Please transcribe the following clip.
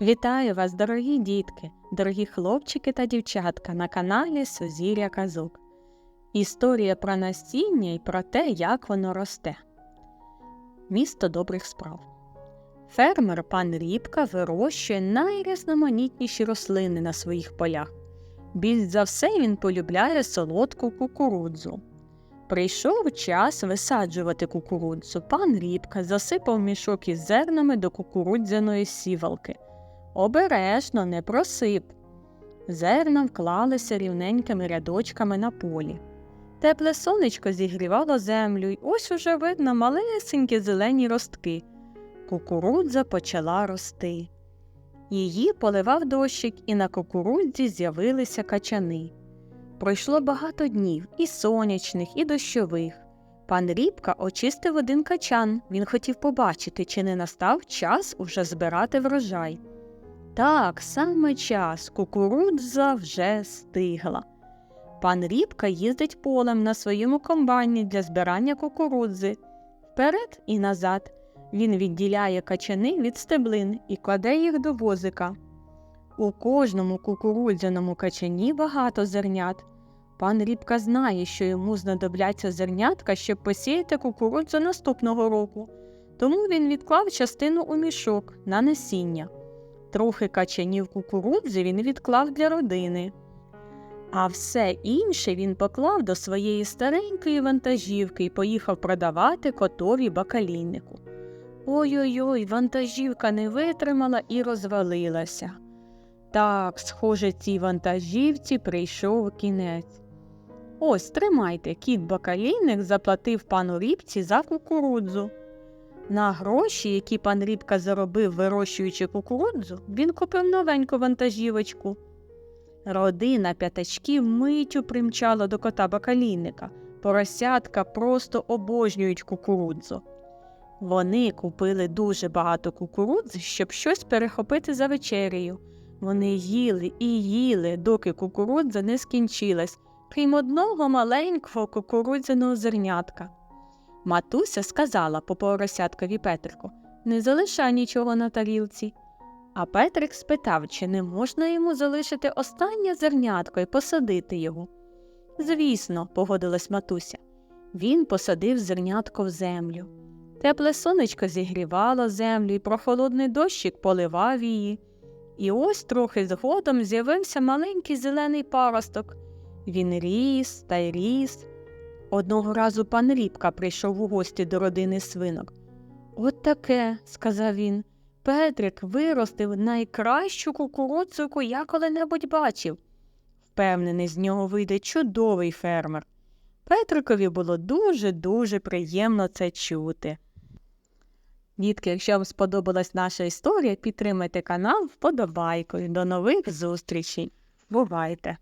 Вітаю вас, дорогі дітки, дорогі хлопчики та дівчатка на каналі Сузір'я Казок. Історія про насіння і про те, як воно росте. Місто добрих справ. Фермер пан Рібка вирощує найрізноманітніші рослини на своїх полях. Більш за все він полюбляє солодку кукурудзу. Прийшов час висаджувати кукурудзу. Пан Рібка засипав мішок із зернами до кукурудзяної сівалки. Обережно не просип. Зерна вклалися рівненькими рядочками на полі. Тепле сонечко зігрівало землю, й ось уже видно малесенькі зелені ростки. Кукурудза почала рости. Її поливав дощик, і на кукурудзі з'явилися качани. Пройшло багато днів і сонячних, і дощових. Пан Рібка очистив один качан. Він хотів побачити, чи не настав час уже збирати врожай. Так, саме час кукурудза вже стигла. Пан Рібка їздить полем на своєму комбайні для збирання кукурудзи. Вперед і назад. Він відділяє качани від стеблин і кладе їх до возика. У кожному кукурудзяному качані багато зернят. Пан Рібка знає, що йому знадобляться зернятка, щоб посіяти кукурудзу наступного року, тому він відклав частину у мішок на насіння. Трохи качанів кукурудзи він відклав для родини. А все інше він поклав до своєї старенької вантажівки і поїхав продавати котові бакалійнику. Ой-ой-ой, вантажівка не витримала і розвалилася. Так, схоже, цій вантажівці прийшов кінець. Ось тримайте, кіт бакалійник заплатив пану рібці за кукурудзу. На гроші, які пан Рібка заробив, вирощуючи кукурудзу, він купив новеньку вантажівочку. Родина п'ятачків миттю примчала до кота бакалійника. Поросятка просто обожнюють кукурудзу. Вони купили дуже багато кукурудзи, щоб щось перехопити за вечерею. Вони їли і їли, доки кукурудза не скінчилась, крім одного маленького кукурудзяного зернятка. Матуся сказала по поросяткові Петрику не залишай нічого на тарілці. А Петрик спитав, чи не можна йому залишити останнє зернятко і посадити його. Звісно, погодилась матуся. Він посадив зернятко в землю. Тепле сонечко зігрівало землю, і прохолодний дощик поливав її. І ось трохи згодом з'явився маленький зелений паросток. Він ріс та й ріс. Одного разу пан Рібка прийшов у гості до родини свинок. От таке, сказав він. Петрик виростив найкращу кукурудзу, яку я коли-небудь бачив. Впевнений, з нього вийде чудовий фермер. Петрикові було дуже-дуже приємно це чути. Дітки, якщо вам сподобалась наша історія, підтримайте канал вподобайкою. До нових зустрічей. Бувайте!